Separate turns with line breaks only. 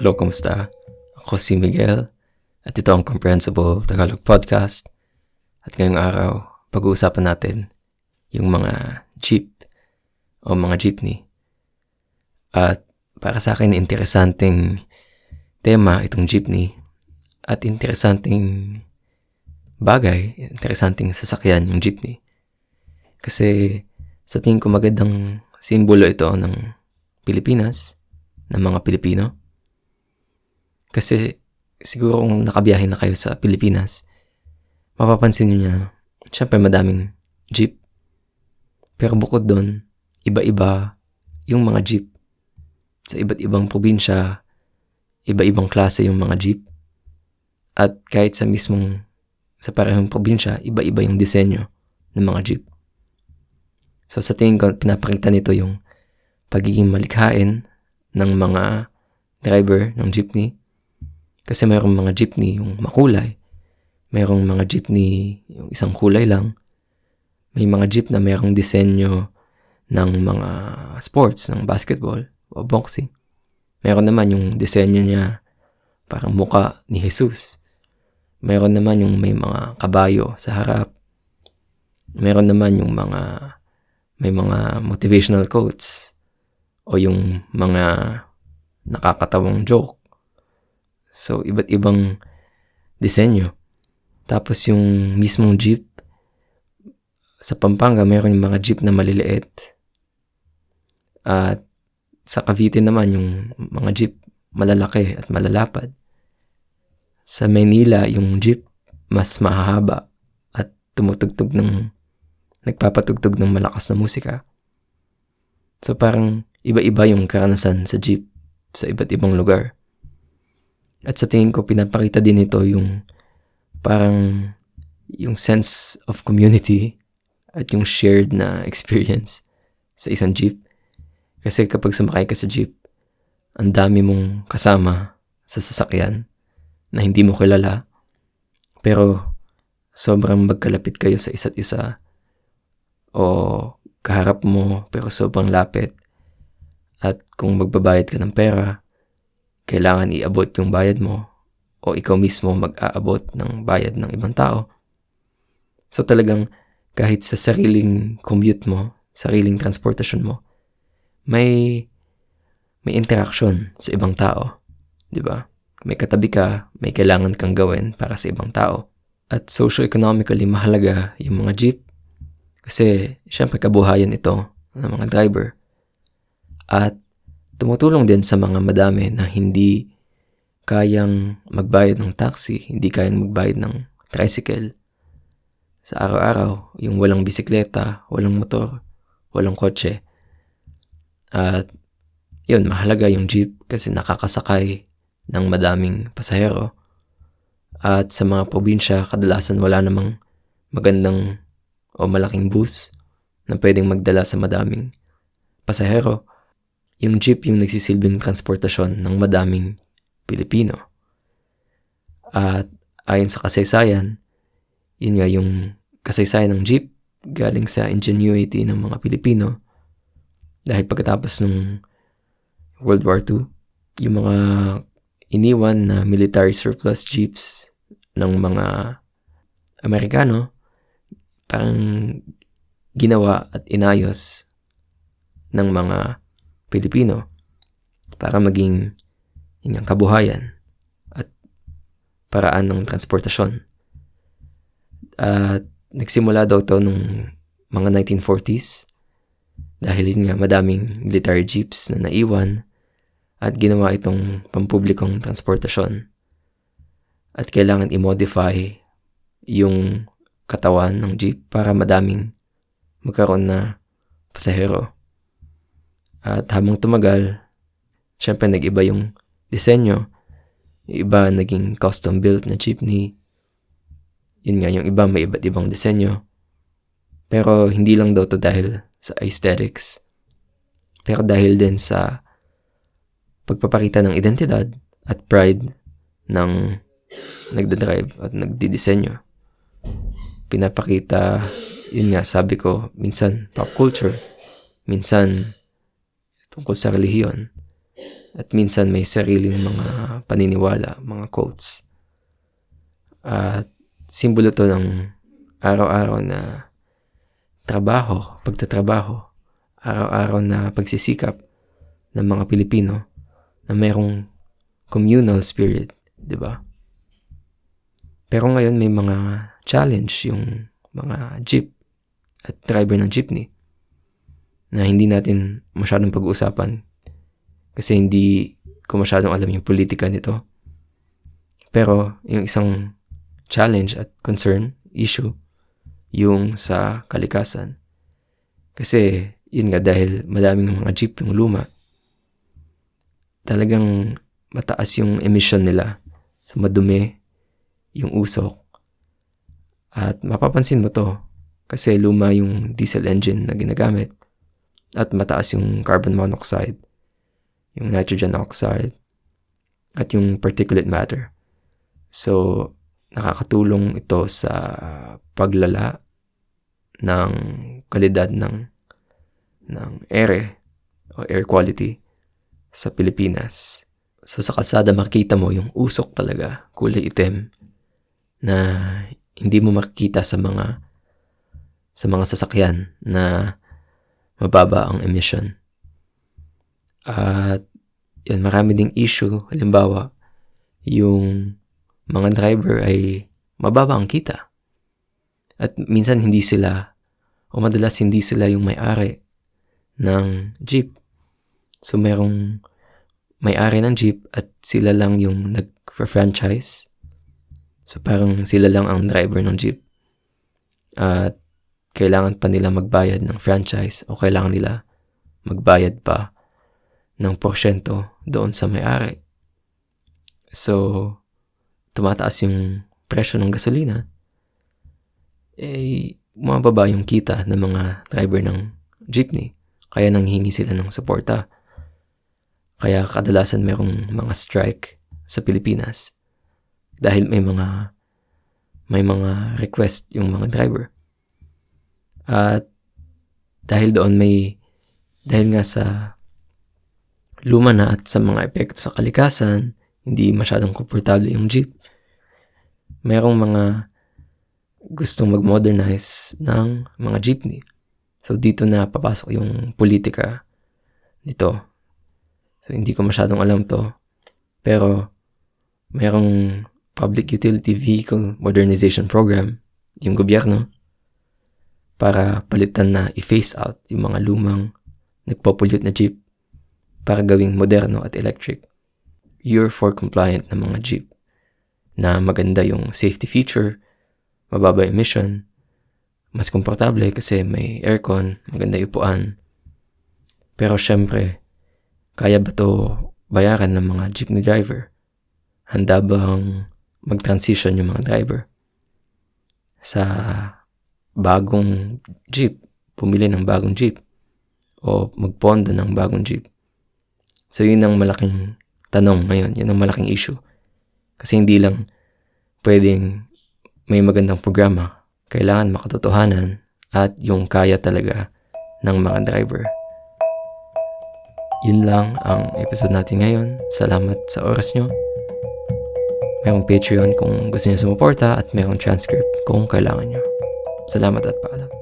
Hello, kamusta? Ako si Miguel at ito ang Comprehensible Tagalog Podcast. At ngayong araw, pag-uusapan natin yung mga jeep o mga jeepney. At para sa akin, interesanting tema itong jeepney at interesanting bagay, interesanting sasakyan yung jeepney. Kasi sa tingin ko magandang simbolo ito ng Pilipinas, ng mga Pilipino. Kasi siguro kung nakabiyahe na kayo sa Pilipinas, mapapansin nyo niya, syempre madaming jeep. Pero bukod doon, iba-iba yung mga jeep. Sa iba't ibang probinsya, iba-ibang klase yung mga jeep. At kahit sa mismong, sa parehong probinsya, iba-iba yung disenyo ng mga jeep. So sa tingin ko, pinapakita nito yung pagiging malikhain ng mga driver ng jeepney. Kasi mayroong mga jeepney yung makulay. Mayroong mga jeepney yung isang kulay lang. May mga jeep na mayroong disenyo ng mga sports, ng basketball o boxing. Meron naman yung disenyo niya parang muka ni Jesus. Meron naman yung may mga kabayo sa harap. Meron naman yung mga may mga motivational quotes o yung mga nakakatawang joke. So, iba't ibang disenyo. Tapos yung mismong jeep, sa Pampanga, mayroon yung mga jeep na maliliit. At sa Cavite naman, yung mga jeep malalaki at malalapad. Sa Manila, yung jeep mas mahahaba at tumutugtog ng nagpapatugtog ng malakas na musika. So parang iba-iba yung karanasan sa jeep sa iba't ibang lugar. At sa tingin ko, pinapakita din ito yung parang yung sense of community at yung shared na experience sa isang jeep. Kasi kapag sumakay ka sa jeep, ang dami mong kasama sa sasakyan na hindi mo kilala. Pero sobrang magkalapit kayo sa isa't isa o kaharap mo pero sobrang lapit. At kung magbabayad ka ng pera, kailangan iabot yung bayad mo o ikaw mismo mag-aabot ng bayad ng ibang tao. So talagang kahit sa sariling commute mo, sariling transportation mo, may may interaction sa ibang tao, 'di ba? May katabi ka, may kailangan kang gawin para sa ibang tao. At socio-economically mahalaga yung mga jeep kasi, syempre, kabuhayan ito ng mga driver. At tumutulong din sa mga madami na hindi kayang magbayad ng taxi, hindi kayang magbayad ng tricycle. Sa araw-araw, yung walang bisikleta, walang motor, walang kotse. At yun, mahalaga yung jeep kasi nakakasakay ng madaming pasahero. At sa mga probinsya, kadalasan wala namang magandang o malaking bus na pwedeng magdala sa madaming pasahero, yung jeep yung nagsisilbing transportasyon ng madaming Pilipino. At ayon sa kasaysayan, yun nga yung kasaysayan ng jeep galing sa ingenuity ng mga Pilipino dahil pagkatapos ng World War II, yung mga iniwan na military surplus jeeps ng mga Amerikano parang ginawa at inayos ng mga Pilipino para maging yung kabuhayan at paraan ng transportasyon. At nagsimula daw to nung mga 1940s dahil yun nga madaming military jeeps na naiwan at ginawa itong pampublikong transportasyon. At kailangan i-modify yung katawan ng jeep para madaming magkaroon na pasahero. At habang tumagal, syempre nag-iba yung disenyo. Iba naging custom built na jeepney. Yun nga, yung iba may iba't ibang disenyo. Pero hindi lang daw to dahil sa aesthetics. Pero dahil din sa pagpapakita ng identidad at pride ng nagdadrive at nagdidisenyo pinapakita, yun nga, sabi ko, minsan pop culture, minsan tungkol sa relihiyon. At minsan may sariling mga paniniwala, mga quotes. At simbolo to ng araw-araw na trabaho, pagtatrabaho, araw-araw na pagsisikap ng mga Pilipino na mayroong communal spirit, di ba? Pero ngayon may mga challenge yung mga jeep at driver ng jeepney na hindi natin masyadong pag-uusapan kasi hindi ko masyadong alam yung politika nito. Pero yung isang challenge at concern, issue, yung sa kalikasan. Kasi yun nga dahil madaming mga jeep yung luma, talagang mataas yung emission nila. So madumi yung usok. At mapapansin mo to kasi luma yung diesel engine na ginagamit at mataas yung carbon monoxide, yung nitrogen oxide, at yung particulate matter. So, nakakatulong ito sa paglala ng kalidad ng ng ere o air quality sa Pilipinas. So sa kalsada makita mo yung usok talaga, kulay itim na hindi mo makikita sa mga sa mga sasakyan na mababa ang emission. At yun, marami ding issue. Halimbawa, yung mga driver ay mababa ang kita. At minsan hindi sila, o madalas hindi sila yung may-ari ng jeep. So merong may-ari ng jeep at sila lang yung nag-franchise So parang sila lang ang driver ng jeep. At kailangan pa nila magbayad ng franchise o kailangan nila magbayad pa ng porsyento doon sa may-ari. So, tumataas yung presyo ng gasolina, eh, mababa yung kita ng mga driver ng jeepney. Kaya nanghihingi sila ng suporta. Kaya kadalasan merong mga strike sa Pilipinas dahil may mga may mga request yung mga driver. At dahil doon may dahil nga sa luma na at sa mga epekto sa kalikasan, hindi masyadong komportable yung jeep. Merong mga gustong mag-modernize ng mga jeepney. So dito na papasok yung politika nito. So hindi ko masyadong alam to. Pero merong Public Utility Vehicle Modernization Program, yung gobyerno, para palitan na i-phase out yung mga lumang nagpo-pollute na jeep para gawing moderno at electric. Year 4 compliant na mga jeep na maganda yung safety feature, mababa emission, mas komportable kasi may aircon, maganda upuan. Pero syempre, kaya ba to bayaran ng mga jeepney driver? Handa bang mag-transition yung mga driver sa bagong jeep, pumili ng bagong jeep o magpondo ng bagong jeep. So yun ang malaking tanong ngayon, yun ang malaking issue. Kasi hindi lang pwedeng may magandang programa, kailangan makatotohanan at yung kaya talaga ng mga driver. Yun lang ang episode natin ngayon. Salamat sa oras nyo. Merong Patreon kung gusto niyo sumuporta at merong transcript kung kailangan nyo. Salamat at paalam.